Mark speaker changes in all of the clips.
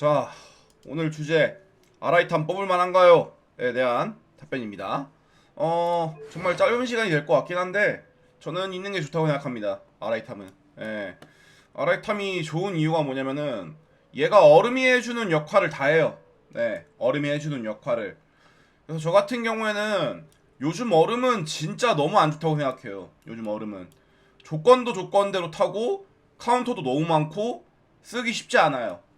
Speaker 1: 자, 오늘 주제 아라이탄 뽑을 만한가요?에 대한 답변입니다. 어, 정말 짧은 시간이 될 것 같긴 한데 저는 있는 게 좋다고 생각합니다. 아라이탐은. 예. 아라이탐이 좋은 이유가 뭐냐면은 얘가 얼음이 해주는 역할을 다 해요. 네, 얼음이 해주는 역할을. 그래서 저 같은 경우에는 요즘 얼음은 진짜 너무 안 좋다고 생각해요. 요즘 얼음은 조건도 조건대로 타고 카운터도 너무 많고 쓰기 쉽지 않아요.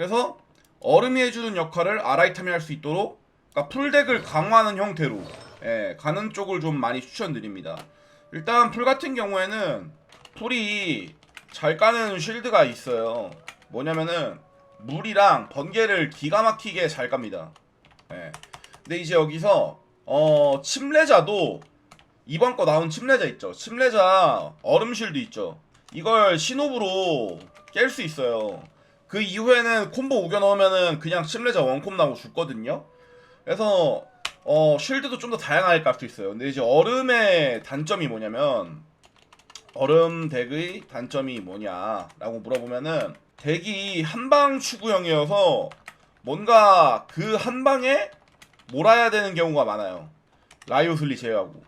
Speaker 1: 그래서 얼음이 해주는 역할을 아라이탐이 할 수 있도록 그러니까 풀덱을 강화하는 형태로 예, 가는 쪽을 좀 많이 추천드립니다. 일단 풀 같은 경우에는 풀이 잘 까는 쉴드가 있어요. 뭐냐면은 물이랑 번개를 기가 막히게 잘 깝니다. 예. 근데 이제 여기서 어 침례자도 이번 거 나온 침례자 있죠. 침례자 얼음 쉴드 있죠. 이걸 신호부로 깰 수 있어요. 그 이후에는 콤보 우겨 넣으면은 그냥 침례자 원콤 나고 죽거든요. 그래서 어 쉴드도 좀 더 다양하게 깔 수 있어요. 근데 이제 얼음의 단점이 뭐냐면 얼음 덱의 단점이 뭐냐라고 물어보면은 덱이 한방 추구형이어서 뭔가 그 한 방에 몰아야 되는 경우가 많아요. 라이오슬리 제외하고.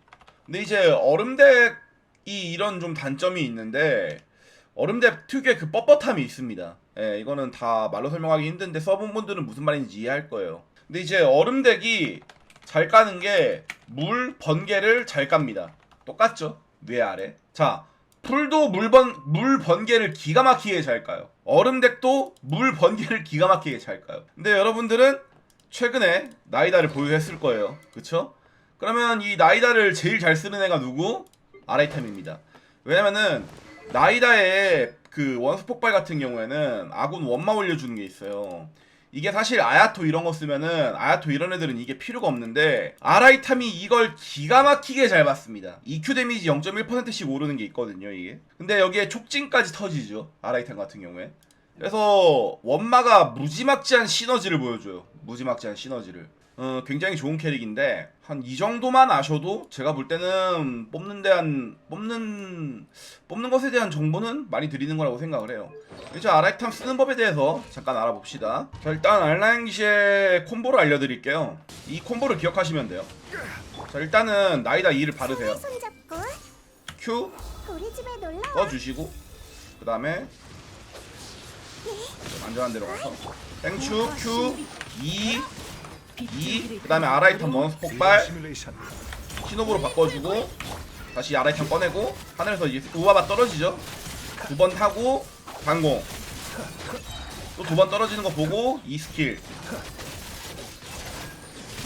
Speaker 1: 근데 이제 얼음 덱이 이런 좀 단점이 있는데 얼음 덱 특유의 그 뻣뻣함이 있습니다. 예, 이거는 다 말로 설명하기 힘든데 써본 분들은 무슨 말인지 이해할 거예요. 근데 이제 얼음 덱이 잘 까는 게 물 번개를 잘 깝니다. 똑같죠? 위 아래. 자, 풀도 물번 물 번개를 기가 막히게 잘 까요. 얼음 덱도 물 번개를 기가 막히게 잘 까요. 근데 여러분들은 최근에 나이다를 보유했을 거예요. 그쵸? 그러면 이 나이다를 제일 잘 쓰는 애가 누구? 아라이템입니다. 왜냐면은 나이다의 그 원수 폭발 같은 경우에는 아군 원마 올려주는 게 있어요. 이게 사실 아야토 이런 거 쓰면은 아야토 이런 애들은 이게 필요가 없는데 아라이탐이 이걸 기가 막히게 잘 받습니다. EQ 데미지 0.1%씩 오르는 게 있거든요 이게. 근데 여기에 촉진까지 터지죠 아라이탐 같은 경우에. 그래서 원마가 무지막지한 시너지를 보여줘요. 무지막지한 시너지를. 어, 굉장히 좋은 캐릭인데 한 이 정도만 아셔도 제가 볼 때는 뽑는 데한 뽑는 뽑는 것에 대한 정보는 많이 드리는 거라고 생각을 해요. 이제 아라이탐 쓰는 법에 대해서 잠깐 알아봅시다. 자 일단 알라잉시의 콤보를 알려드릴게요. 이 콤보를 기억하시면 돼요. 자 일단은 나이다 2를 바르세요. Q. 떠주시고 그 다음에 안전한 데로 가서 땡추 Q 2 2 그다음에 아라이탄 원스 폭발. 신호부로 바꿔주고 다시 아라이탄 꺼내고 하늘에서 우와바 떨어지죠? 두 번 타고 방공. 또 두 번 떨어지는 거 보고 이 스킬.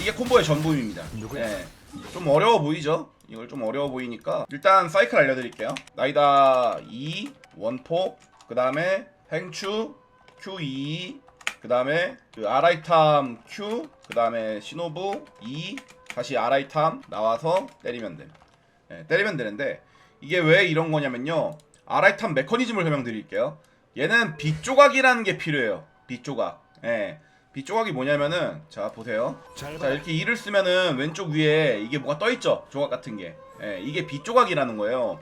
Speaker 1: 이게 콤보의 전부입니다. 예. 좀 어려워 보이죠? 이걸 좀 어려워 보이니까 일단 사이클 알려드릴게요. 나이다 2 원폭 그 다음에 행추 Q2 그 다음에 그 아라이탐 Q 그 다음에 시노부 2 다시 아라이탐 나와서 때리면 돼. 예, 때리면 되는데 이게 왜 이런 거냐면요. 아라이탐 메커니즘을 설명드릴게요. 얘는 빛조각이라는 게 필요해요. 빛조각. 예. 빛조각이 뭐냐면은 자 보세요. 자 이렇게 이를 쓰면은 왼쪽 위에 이게 뭐가 떠있죠? 조각 같은 게. 예, 이게 빛조각이라는 거예요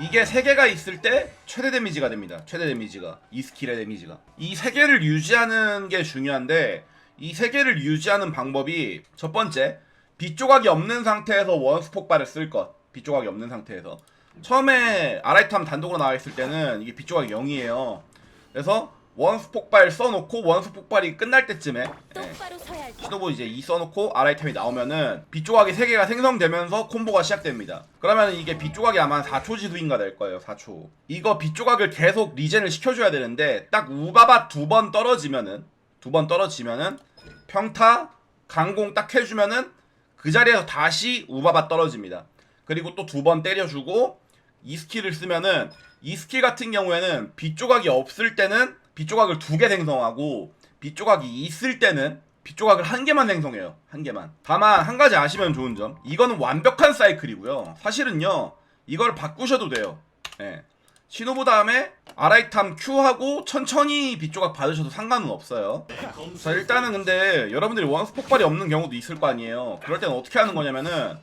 Speaker 1: 이게 세 개가 있을 때 최대 데미지가 됩니다. 최대 데미지가. 이 스킬의 데미지가. 이세 개를 유지하는 게 중요한데 이세 개를 유지하는 방법이 첫 번째 빛조각이 없는 상태에서 원스 폭발을 쓸 것. 빛조각이 없는 상태에서. 처음에 아라이탐 단독으로 나와 있을 때는 이게 빛조각이 0이에요. 그래서 원스 폭발 써놓고 원스 폭발이 끝날 때쯤에 예, 시노보 이제 이 써놓고 아라이템이 나오면은 빛조각이 3개가 생성되면서 콤보가 시작됩니다. 그러면 이게 빛조각이 아마 한 4초 지수인가 될 거예요. 4초. 이거 빛조각을 계속 리젠을 시켜줘야 되는데 딱 우바바 두 번 떨어지면은 두 번 떨어지면은 평타 강공 딱 해주면은 그 자리에서 다시 우바바 떨어집니다. 그리고 또 두 번 때려주고 이 스킬을 쓰면은 이 스킬 같은 경우에는 빛조각이 없을 때는 빛조각을 두 개 생성하고 빛조각이 있을 때는 빛조각을 한 개만 생성해요. 한 개만. 다만 한 가지 아시면 좋은 점. 이거는 완벽한 사이클이고요. 사실은요. 이걸 바꾸셔도 돼요. 예. 신호부 다음에 아라이탐 Q하고 천천히 빛조각 받으셔도 상관은 없어요. 자 일단은 근데 여러분들이 원스 폭발이 없는 경우도 있을 거 아니에요. 그럴 때는 어떻게 하는 거냐면은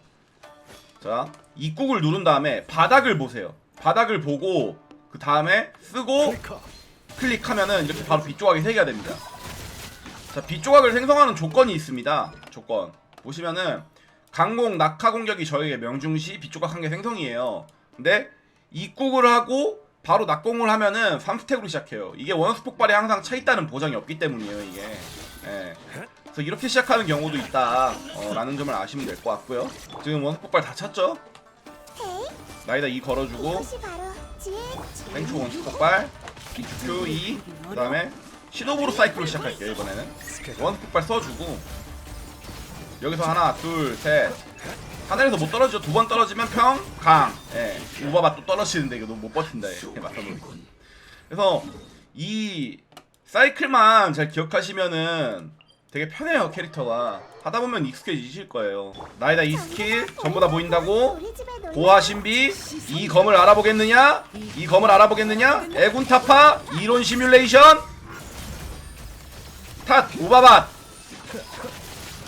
Speaker 1: 자 입국을 누른 다음에 바닥을 보세요. 바닥을 보고 그 다음에 쓰고 클릭하면은 이렇게 바로 빛조각이 3개가 됩니다. 자, B 조각을 생성하는 조건이 있습니다. 조건. 보시면은 강공 낙하 공격이 저에게 명중시 B 조각 한 개 생성이에요. 근데 입국을 하고 바로 낙공을 하면은 3스택으로 시작해요. 이게 원스 폭발에 항상 차 있다는 보장이 없기 때문이에요, 이게. 예. 그래서 이렇게 시작하는 경우도 있다. 어, 라는 점을 아시면 될 것 같고요. 지금 원스 폭발 다 찼죠? 나이다 2 걸어주고 땡초 원스 폭발 Q 2 그 다음에 시도브로 사이클로 시작할게요 이번에는. 원스 폭발 써주고. 여기서 하나 둘셋. 하늘에서 못 떨어지죠. 두 번 떨어지면 평 강. 예 우바바 또 떨어지는데 이거 너무 못 버틴다 예 맞다보니 그래서 이 사이클만 잘 기억하시면은 되게 편해요 캐릭터가. 하다 보면 익숙해지실 거예요. 나이다 이 스킬 전부 다 보인다고 고아 신비 이 검을 알아보겠느냐? 이 검을 알아보겠느냐? 애군 타파 이론 시뮬레이션. 탓 우바밭.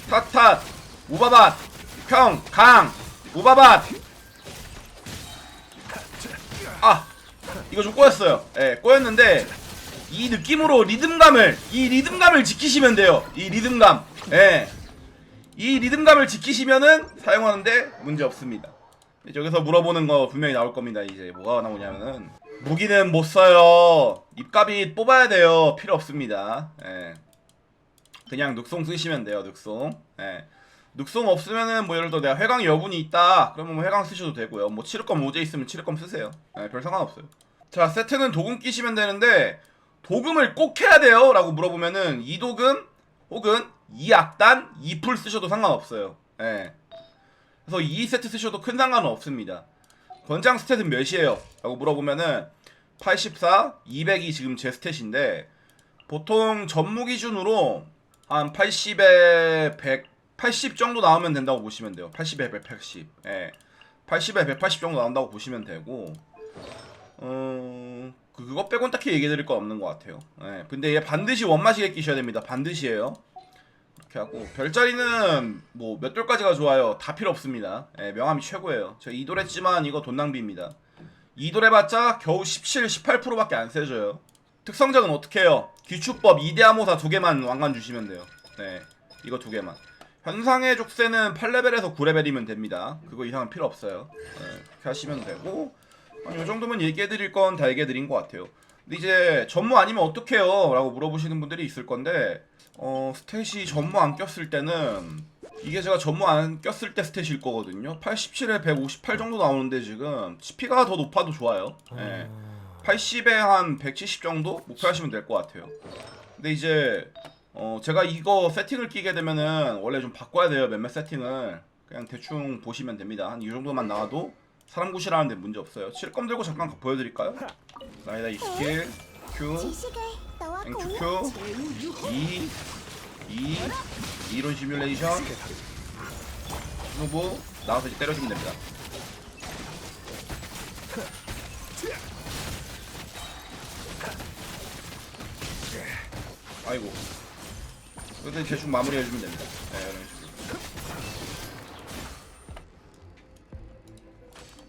Speaker 1: 탓탓. 우바밭. 평강. 우바밭. 아 이거 좀 꼬였어요. 예 꼬였는데 이 느낌으로 리듬감을 이 리듬감을 지키시면 돼요. 이 리듬감. 예. 이 리듬감을 지키시면은 사용하는데 문제 없습니다 여기서 물어보는 거 분명히 나올 겁니다. 이제 뭐가 나오냐면은 무기는 못 써요. 입값이 뽑아야 돼요. 필요 없습니다. 예. 그냥 늑송 쓰시면 돼요. 늑송. 예. 늑송 없으면은 뭐 예를 들어 내가 회강 여분이 있다. 그러면 뭐 회강 쓰셔도 되고요. 뭐 치르검 오제 있으면 치르검 쓰세요. 예, 별 상관없어요. 자 세트는 도금 끼시면 되는데 도금을 꼭 해야 돼요? 라고 물어보면은 이도금 혹은 이악단 이풀 쓰셔도 상관없어요. 예. 그래서 2세트 쓰셔도 큰 상관은 없습니다. 권장 스탯은 몇이에요? 라고 물어보면은 84, 200이 지금 제 스탯인데 보통 전무 기준으로 한 80에 100, 80 정도 나오면 된다고 보시면 돼요. 80에 180. 예. 80에 180 정도 나온다고 보시면 되고 어... 그- 그거 빼곤 딱히 얘기해 드릴 거 없는 것 같아요. 예. 근데 얘 반드시 원마시게 끼셔야 됩니다. 반드시예요. 이렇게 하고 별자리는 뭐 몇 돌까지가 좋아요. 다 필요 없습니다. 예, 명함이 최고예요. 제가 2돌 했지만 이거 돈 낭비입니다. 2돌 해봤자 겨우 17, 18%밖에 안 세져요. 특성작은 어떻게 해요? 기축법 2대 암호사 두 개만 왕관 주시면 돼요. 네, 이거 두 개만. 현상의 족쇄는 8레벨에서 9레벨이면 됩니다. 그거 이상은 필요 없어요. 네, 그렇게 하시면 되고 한요 정도면 얘기해드릴 건 다 얘기해드린 것 같아요. 근데 이제 전무 아니면 어떡해요? 라고 물어보시는 분들이 있을 건데 어 스탯이 전무 안 꼈을 때는 이게 제가 전무 안 꼈을 때 스탯일 거거든요. 87에 158 정도 나오는데 지금 CP가 더 높아도 좋아요. 예. 80에 한 170 정도 목표하시면 될 것 같아요. 근데 이제 어 제가 이거 세팅을 끼게 되면은 원래 좀 바꿔야 돼요 몇몇 세팅을. 그냥 대충 보시면 됩니다. 한 이 정도만 나와도 사람 구실하는데 문제 없어요. 칠검 들고 잠깐 보여드릴까요? 나이다 이 스킬 Q
Speaker 2: 지식을 너와 공유
Speaker 1: 땡큐큐 2 2 이론 시뮬레이션. 스노브 나와서 이제 때려주면 됩니다. 아이고. 그래서 대충 마무리해주면 됩니다. 네, 이런 식으로.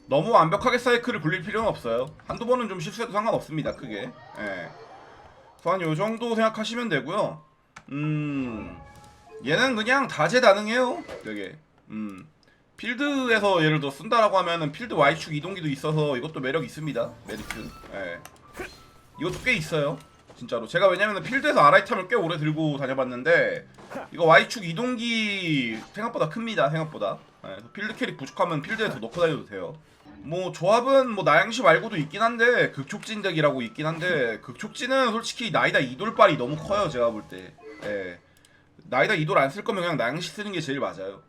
Speaker 1: 너무 완벽하게 사이클을 굴릴 필요는 없어요. 한두 번은 좀 실수해도 상관없습니다 크게. 예. 그래서 한요 정도 생각하시면 되고요. 음, 얘는 그냥 다재다능해요. 되게. 음, 필드에서 예를 들어 쓴다라고 하면은 필드 Y축 이동기도 있어서 이것도 매력 있습니다. 메리트. 예. 이것도 꽤 있어요. 진짜로. 제가 왜냐면은 필드에서 아라이탐을 꽤 오래 들고 다녀봤는데 이거 Y축 이동기 생각보다 큽니다. 생각보다. 예, 필드 캐릭 부족하면 필드에서 넣고 다녀도 돼요. 뭐 조합은 뭐 나양시 말고도 있긴 한데 극촉진 덱이라고 있긴 한데 극촉진은 솔직히 나이다 이돌빨이 너무 커요 제가 볼 때. 예. 나이다 이돌 안 쓸 거면 그냥 나양시 쓰는 게 제일 맞아요.